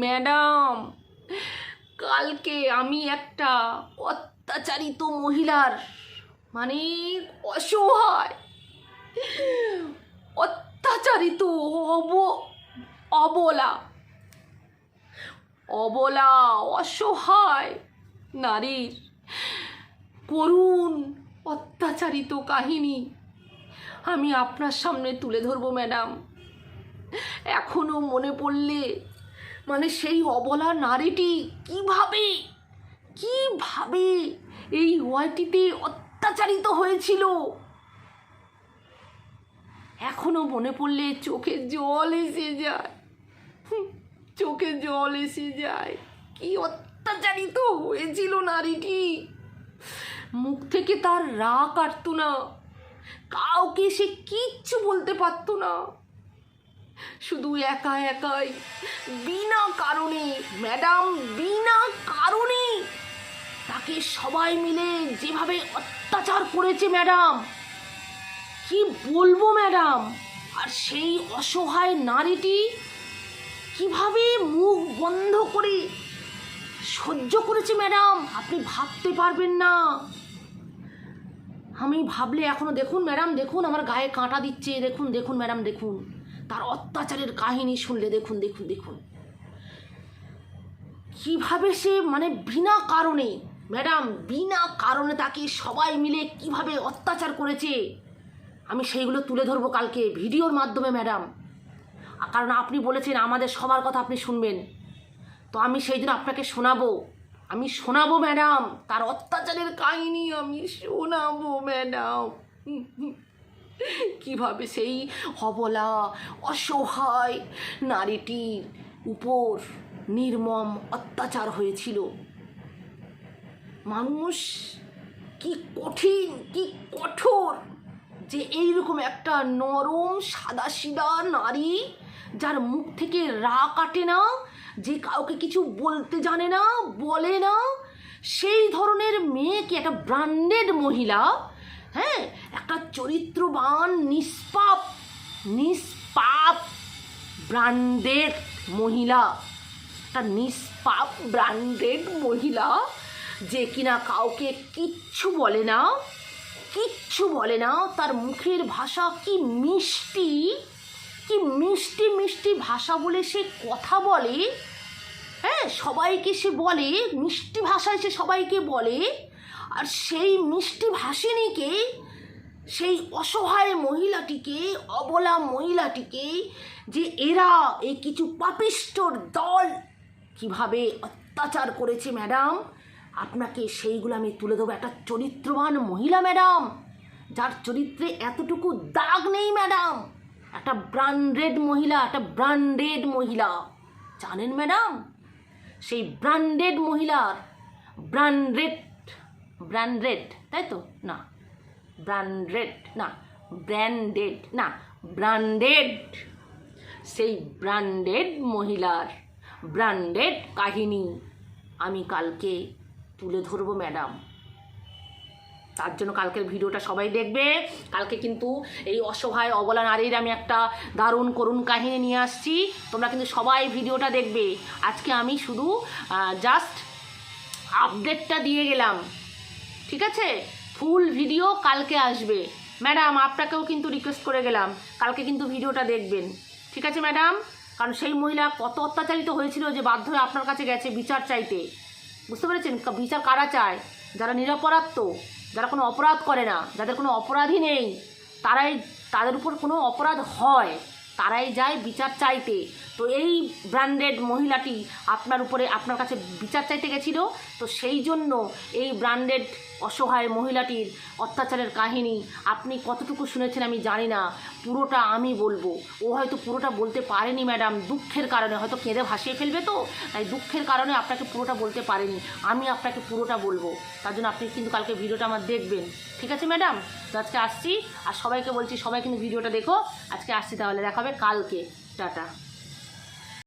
Madam, কালকে আমি একটা অত্যাচারিত মহিলার মানে অসহায়, অত্যাচারিত অব, অবলা অবলা, অসহায় নারীর করুণ অত্যাচারিত কাহিনী আমি আপনার সামনে তুলে ধরবো, ম্যাডাম। এখনও মনে পড়লে? মানে সেই অবলা নারীটি কীভাবে কীভাবে এই ওয়াইটিতে অত্যাচারিত হয়েছিল? এখনও মনে পড়লে চোখে জল এসে যায়। চোখে জল এসে যায়। কি অত্যাচারিত হয়েছিল নারীটি? মুখ থেকে তার রা কাটতো না। কাউকে সে কিচ্ছু বলতে পারতো না। শুধু একা একাই, বিনা কারণে, ম্যাডাম, বিনা কারণে তাকে সবাই মিলে যেভাবে অত্যাচার করেছে ম্যাডাম। কি বলব ম্যাডাম? আর সেই অসহায় নারীটি কীভাবে মুখ বন্ধ করে সহ্য করেছে ম্যাডাম? আপনি ভাবতে পারবেন না। আমি ভাবলে এখনও দেখুন ম্যাডাম, দেখুন আমার গায়ে কাঁটা দিচ্ছে, দেখুন দেখুন ম্যাডাম, দেখুন। তার অত্যাচারের কাহিনী শুনলে দেখুন দেখুন দেখুন। কীভাবে সে মানে বিনা কারণে, ম্যাডাম, বিনা কারণে তাকে সবাই মিলে কীভাবে অত্যাচার করেছে, আমি সেইগুলো তুলে ধরবো কালকে ভিডিওর মাধ্যমে, ম্যাডাম। কারণ আপনি বলেছেন, আমাদের সবার কথা আপনি শুনবেন। তো আমি সেই দিন আপনাকে শোনাবো। আমি শোনাবো, ম্যাডাম, তার অত্যাচারের কাহিনী আমি শোনাবো, ম্যাডাম। কীভাবে সেই হবলা অসহায় নারীটির উপর নির্মম অত্যাচার হয়েছিল? মানুষ কি কঠিন, কি কঠোর যে এইরকম একটা নরম সাদাসিধা নারী যার মুখ থেকে রা কাটে না, যে কাউকে কিছু বলতে জানে না, বলে না, সেই ধরনের মেয়েকে একটা ব্র্যান্ডেড মহিলা হ্যাঁ একটা চরিত্রবান, নিষ্পাপ নিষ্পাপ ব্র্যান্ডেড মহিলা। একটা নিষ্পাপ ব্র্যান্ডেড মহিলা যে কিনা কাউকে কিচ্ছু বলে না, কিচ্ছু বলে না। তার মুখের ভাষা কি মিষ্টি? কি মিষ্টি মিষ্টি ভাষা বলে সে কথা বলে? হ্যাঁ সবাইকে সে বলে, মিষ্টি ভাষায় সে সবাইকে বলে। আর সেই মিষ্টি ভাষিনীকে সেই অসহায় মহিলাটিকে, অবলা মহিলাটিকে যে এরা এই কিছু পাপিষ্টর দল কীভাবে অত্যাচার করেছে, ম্যাডাম, আপনাকে সেইগুলো আমি তুলে দেবো। একটা চরিত্রবান মহিলা, ম্যাডাম, যার চরিত্রে এতটুকু দাগ নেই, ম্যাডাম। একটা ব্র্যান্ডেড মহিলা, একটা ব্র্যান্ডেড মহিলা। জানেন, ম্যাডাম? সেই ব্র্যান্ডেড মহিলার ব্র্যান্ডেড ব্র্যান্ডেড তাই তো? না। ব্র্যান্ডেড, না ব্র্যান্ডেড না, ব্র্যান্ডেড। সেই ব্র্যান্ডেড মহিলার ব্র্যান্ডেড কাহিনী আমি কালকে তুলে ধরবো, ম্যাডাম। তার জন্য কালকের ভিডিওটা সবাই দেখবে। কালকে কিন্তু এই অসহায়, অবলা নারীর আমি একটা দারুণ করুণ কাহিনী নিয়ে আসছি। তোমরা কিন্তু সবাই ভিডিওটা দেখবে। আজকে আমি শুধু জাস্ট আপডেটটা দিয়ে গেলাম। ঠিক আছে? ফুল ভিডিও কালকে আসবে। ম্যাডাম, আপনাকেও কিন্তু রিকোয়েস্ট করে গেলাম। কালকে কিন্তু ভিডিওটা দেখবেন। ঠিক আছে, ম্যাডাম? কারণ সেই মহিলা কত অত্যাচারিত হয়েছিল যে বাধ্য হয়ে আপনার কাছে গেছে বিচার চাইতে। বুঝতে পেরেছেন? বিচার কারা চায়? যারা নিরপরাধ তো, যারা কোনো অপরাধ করে না, যাদের কোনো অপরাধী নেই, তারাই তাদের উপর কোনো অপরাধ হয়। তারাই যায় বিচার চাইতে। তো এই ব্র্যান্ডেড মহিলাটি আপনার উপরে আপনার কাছে বিচার চাইতে গেছিল। তো সেই জন্য এই ব্র্যান্ডেড অসহায় মহিলাটির অত্যাচারের কাহিনী আপনি কতটুকু শুনেছেন আমি জানি না। পুরোটা আমি বলব। ও হয়তো পুরোটা বলতে পারেনি ম্যাডাম দুঃখের কারণে হয়তো কেঁদে ভাসিয়ে ফেলবে তো? তাই দুঃখের কারণে আপনাকে পুরোটা বলতে পারেনি। আমি আপনাকে পুরোটা বলব। তার জন্য আপনি কিন্তু কালকে ভিডিওটা আমার দেখবেন। ঠিক আছে ম্যাডাম তো আজকে আসছি, আর সবাইকে বলছি সবাই কিন্তু ভিডিওটা দেখো। আজকে আসছি তাহলে দেখাবে কালকে। টাটা।